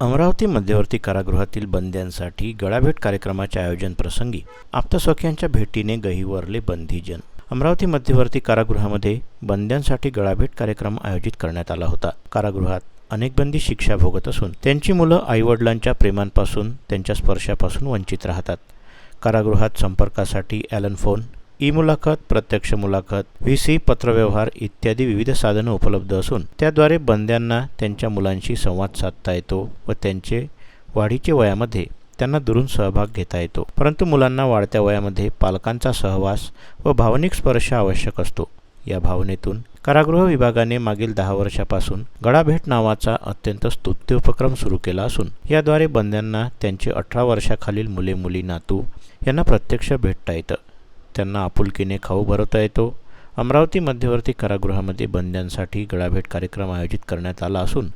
अमरावती मध्यवर्ती कारागृहातील बंद्यांसाठी गळाभेट कार्यक्रमाच्या आयोजन प्रसंगी आप्तसख्यांच्या भेटीने गहिवरले बंदीजन. अमरावती मध्यवर्ती कारागृहामध्ये बंद्यांसाठी गळाभेट कार्यक्रम आयोजित करण्यात आला होता. कारागृहात अनेक बंदी शिक्षा भोगत असून त्यांची मुलं आईवडिलांच्या प्रेमांपासून त्यांच्या स्पर्शापासून वंचित राहतात. कारागृहात संपर्कासाठी ॲलन फोन ई मुलाखत प्रत्यक्ष मुलाखत व्ही सी पत्रव्यवहार इत्यादी विविध साधनं उपलब्ध असून त्याद्वारे बंद्यांना त्यांच्या मुलांशी संवाद साधता येतो व त्यांचे वाढीच्या वयामध्ये त्यांना दुरून सहभाग घेता येतो. परंतु मुलांना वाढत्या वयामध्ये पालकांचा सहवास व भावनिक स्पर्श आवश्यक असतो. या भावनेतून कारागृह विभागाने मागील दहा वर्षापासून गडाभेट नावाचा अत्यंत स्तुत्य उपक्रम सुरू केला असून याद्वारे बंद्यांना त्यांचे अठरा वर्षाखालील मुले मुली नातू यांना प्रत्यक्ष भेटता येतं. त्यांना आपुलकीने खाऊ भरवता येतो. अमरावती मध्यवर्ती कारागृहामध्ये बंद्यांसाठी गळाभेट कार्यक्रम आयोजित करण्यात आला असून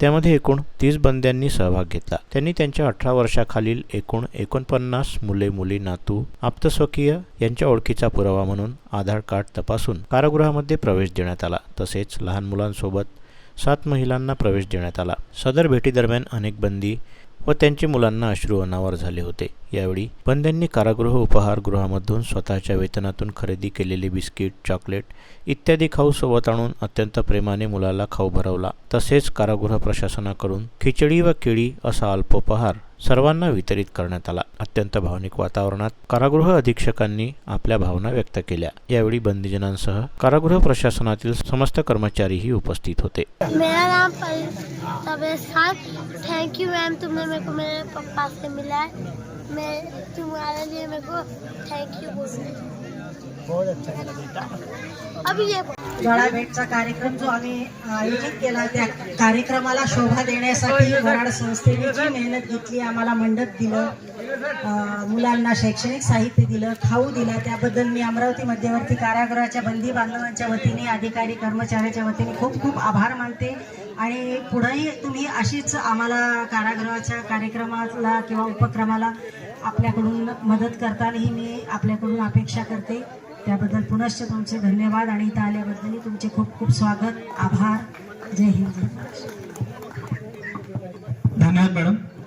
त्यामध्ये एकूण तीस बंद्यांनी सहभाग घेतला. त्यांनी त्यांच्या अठरा वर्षाखालील एकूण एकोणपन्नास मुले मुली नातू आप्तस्वकीय यांच्या ओळखीचा पुरावा म्हणून आधार कार्ड तपासून कारागृहामध्ये प्रवेश देण्यात आला. तसेच लहान मुलांसोबत सात महिलांना प्रवेश देण्यात आला. सदर भेटीदरम्यान अनेक बंदी व त्यांचे मुलांना अश्रू अनावर झाले होते. यावेळी बंद्यांनी कारागृह उपहारगृहामधून स्वतःच्या वेतनातून खरेदी केलेले बिस्किट चॉकलेट इत्यादी खाऊ सोबत आणून अत्यंत प्रेमाने मुलाला खाऊ भरवला. तसेच कारागृह प्रशासनाकडून खिचडी व केळी असा अल्पोपहार सर्वांना वितरित करण्यात आला. अत्यंत भावनिक वातावरणात कारागृह अधीक्षकांनी आपल्या भावना व्यक्त केल्या. यावेळी बंदीजनांसह कारागृह प्रशासनातील समस्त कर्मचारीही उपस्थित होते. मेरा नाम Tabez sir thank you ma'am तुमने मेरे को मेरे पापा से मिला है। मैं तुम्हारे लिए मेरे को थैंक यू बोलना बहुत अच्छा लगा बेटा. अभी ये गळाभेटचा कार्यक्रम जो आम्ही आयोजित केला त्या कार्यक्रमाला शोभा देण्यासाठी वराड संस्थेने जी मेहनत घेतली आम्हाला मंडप दिलं मुलांना शैक्षणिक साहित्य दिलं खाऊ दिला त्याबद्दल मी अमरावती मध्यवर्ती कारागृहाच्या बंदी बांधवांच्या वतीने अधिकारी कर्मचाऱ्याच्या वतीने खूप खूप आभार मानते. आणि पुढेही तुम्ही अशीच आम्हाला कारागृहाच्या कार्यक्रमाला किंवा उपक्रमाला आपल्याकडून मदत करतानाही मी आपल्याकडून अपेक्षा करते. त्याबद्दल पुनश्च तुमचे धन्यवाद आणि इथं आल्याबद्दल तुमचे खूप खूप स्वागत आभार. जय हिंद. धन्यवाद मॅडम.